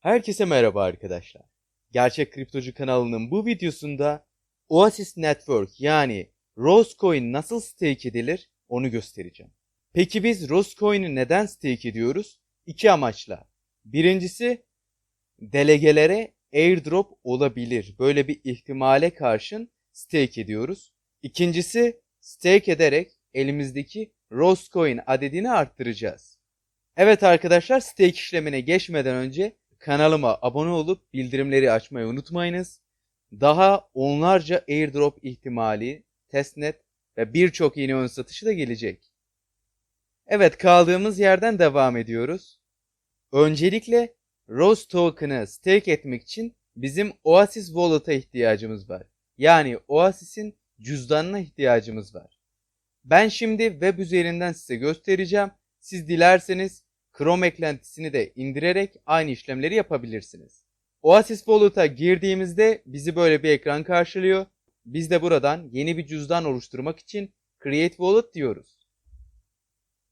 Herkese merhaba arkadaşlar. Gerçek Kriptocu kanalının bu videosunda Oasis Network yani Rosecoin nasıl stake edilir onu göstereceğim. Peki biz Rosecoin'i neden stake ediyoruz? İki amaçla. Birincisi delegelere airdrop olabilir. Böyle bir ihtimale karşın stake ediyoruz. İkincisi stake ederek elimizdeki Rosecoin adedini arttıracağız. Evet arkadaşlar stake işlemine geçmeden önce kanalıma abone olup bildirimleri açmayı unutmayınız. Daha onlarca airdrop ihtimali, testnet ve birçok yeni ön satışı da gelecek. Evet kaldığımız yerden devam ediyoruz. Öncelikle Rose Token'ı stake etmek için bizim Oasis Wallet'a ihtiyacımız var. Yani Oasis'in cüzdanına ihtiyacımız var. Ben şimdi web üzerinden size göstereceğim. Siz dilerseniz Chrome eklentisini de indirerek aynı işlemleri yapabilirsiniz. Oasis Wallet'a girdiğimizde bizi böyle bir ekran karşılıyor. Biz de buradan yeni bir cüzdan oluşturmak için Create Wallet diyoruz.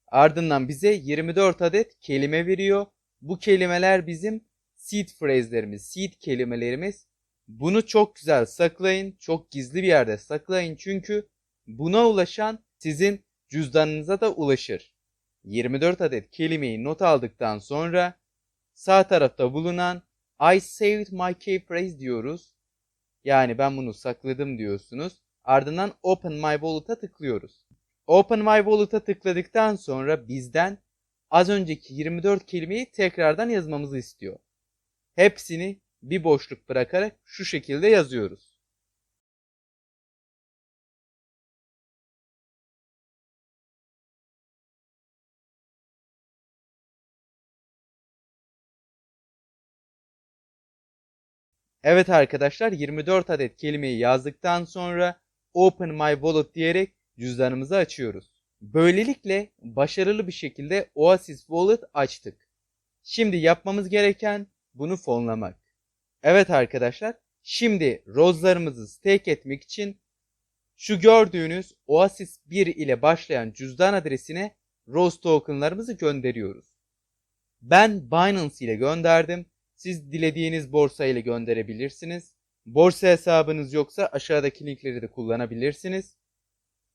Ardından bize 24 adet kelime veriyor. Bu kelimeler bizim seed phrase'lerimiz, seed kelimelerimiz. Bunu çok güzel saklayın, çok gizli bir yerde saklayın çünkü buna ulaşan sizin cüzdanınıza da ulaşır. 24 adet kelimeyi not aldıktan sonra sağ tarafta bulunan I saved my key phrase diyoruz. Yani ben bunu sakladım diyorsunuz. Ardından Open My Wallet'a tıklıyoruz. Open My Wallet'a tıkladıktan sonra bizden az önceki 24 kelimeyi tekrardan yazmamızı istiyor. Hepsini bir boşluk bırakarak şu şekilde yazıyoruz. Evet arkadaşlar 24 adet kelimeyi yazdıktan sonra Open My Wallet diyerek cüzdanımızı açıyoruz. Böylelikle başarılı bir şekilde Oasis Wallet açtık. Şimdi yapmamız gereken bunu fonlamak. Evet arkadaşlar şimdi rozlarımızı stake etmek için şu gördüğünüz Oasis 1 ile başlayan cüzdan adresine Rose tokenlarımızı gönderiyoruz. Ben Binance ile gönderdim. Siz dilediğiniz borsa ile gönderebilirsiniz. Borsa hesabınız yoksa aşağıdaki linkleri de kullanabilirsiniz.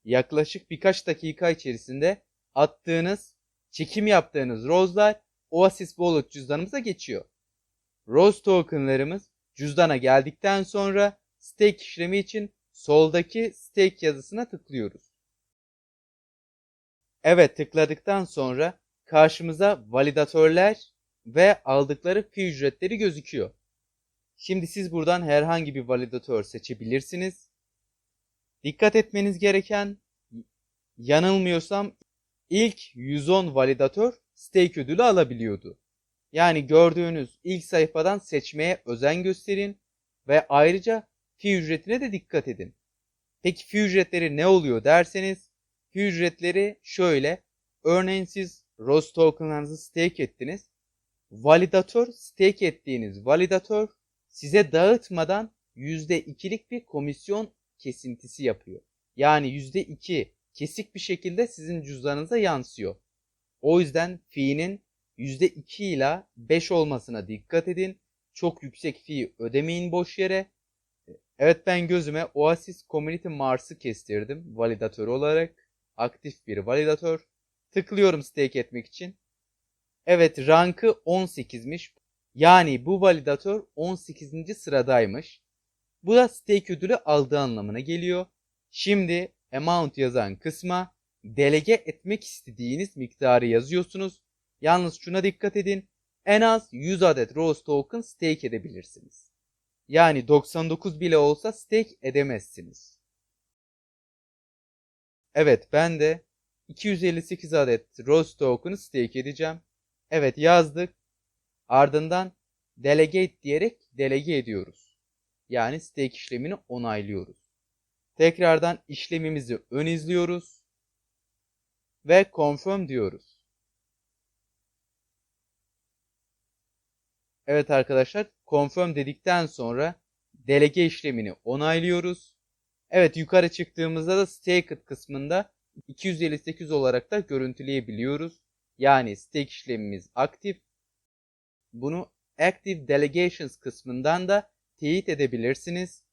Yaklaşık birkaç dakika içerisinde attığınız, çekim yaptığınız rozlar Oasis Wallet cüzdanımıza geçiyor. Rose tokenlarımız cüzdana geldikten sonra stake işlemi için soldaki stake yazısına tıklıyoruz. Evet tıkladıktan sonra karşımıza validatörler ve aldıkları fee ücretleri gözüküyor. Şimdi siz buradan herhangi bir validatör seçebilirsiniz. Dikkat etmeniz gereken yanılmıyorsam ilk 110 validatör stake ödülü alabiliyordu. Yani gördüğünüz ilk sayfadan seçmeye özen gösterin ve ayrıca fee ücretine de dikkat edin. Peki fee ücretleri ne oluyor derseniz fee ücretleri şöyle örneğin siz Rose tokenlarınızı stake ettiniz validatör stake ettiğiniz validatör size dağıtmadan %2'lik bir komisyon kesintisi yapıyor. Yani %2 kesik bir şekilde sizin cüzdanınıza yansıyor. O yüzden fee'nin %2 ile 5 olmasına dikkat edin. Çok yüksek fee ödemeyin boş yere. Evet ben gözüme Oasis Community Mars'ı kestirdim validatör olarak. Aktif bir validatör. Tıklıyorum stake etmek için. Evet rankı 18'miş. Yani bu validatör 18. sıradaymış. Bu da stake ödülü aldığı anlamına geliyor. Şimdi amount yazan kısma delege etmek istediğiniz miktarı yazıyorsunuz. Yalnız şuna dikkat edin. En az 100 adet Rose token stake edebilirsiniz. Yani 99 bile olsa stake edemezsiniz. Evet ben de 258 adet Rose token'ı stake edeceğim. Evet yazdık. Ardından delegate diyerek delege ediyoruz. Yani stake işlemini onaylıyoruz. Tekrardan işlemimizi ön izliyoruz. Ve confirm diyoruz. Evet arkadaşlar confirm dedikten sonra delege işlemini onaylıyoruz. Evet yukarı çıktığımızda da staked kısmında 258 olarak da görüntüleyebiliyoruz. Yani stake işlemimiz aktif. Bunu Active Delegations kısmından da teyit edebilirsiniz.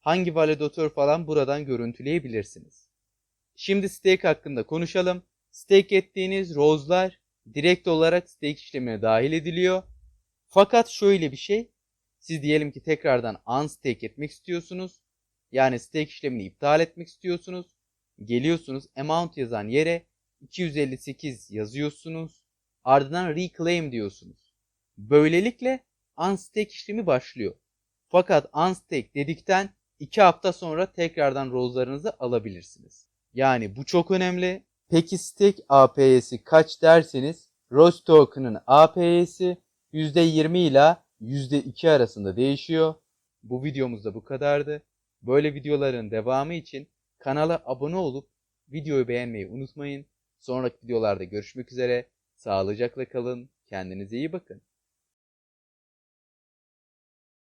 Hangi validatör falan buradan görüntüleyebilirsiniz. Şimdi stake hakkında konuşalım. Stake ettiğiniz rose'lar direkt olarak stake işlemine dahil ediliyor. Fakat şöyle bir şey. Siz diyelim ki tekrardan unstake etmek istiyorsunuz. Yani stake işlemini iptal etmek istiyorsunuz. Geliyorsunuz amount yazan yere 258 yazıyorsunuz. Ardından reclaim diyorsunuz. Böylelikle unstake işlemi başlıyor. Fakat unstake dedikten 2 hafta sonra tekrardan rose'larınızı alabilirsiniz. Yani bu çok önemli. Peki stake APY'si kaç derseniz Rose Token'ın APY'si %20 ile %2 arasında değişiyor. Bu videomuz da bu kadardı. Böyle videoların devamı için kanala abone olup videoyu beğenmeyi unutmayın. Sonraki videolarda görüşmek üzere. Sağlıcakla kalın. Kendinize iyi bakın.